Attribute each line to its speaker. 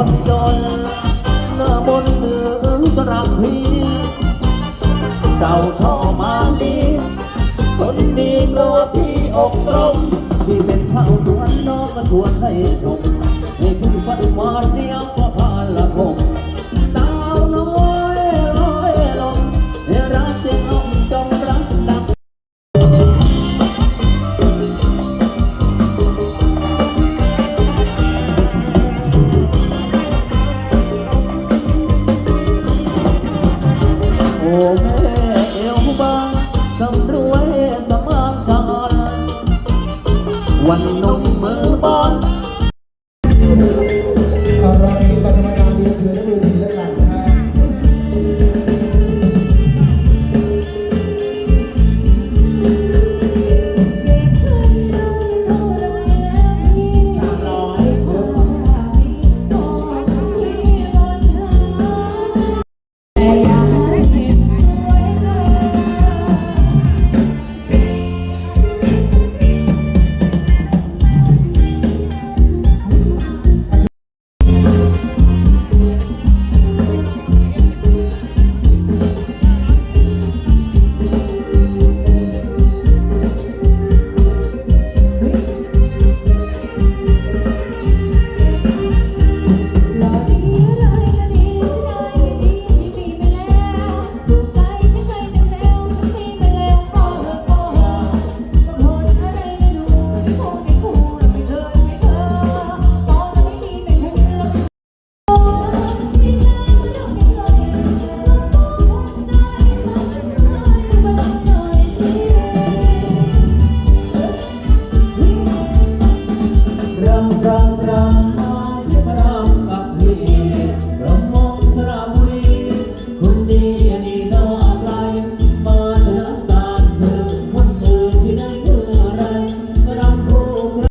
Speaker 1: คนจนเนื้อบนเนื้อกระพีเจ้าชอบมาลีคนดีตัวพี่อกตรงที่เป็นข้าวสวนน้องก็ชวนให้ชมให้ขึ้นฝันวานเดียวก็พาละคง แม่เอวบางสำรวยสมานชานวันนุ่มมือบาน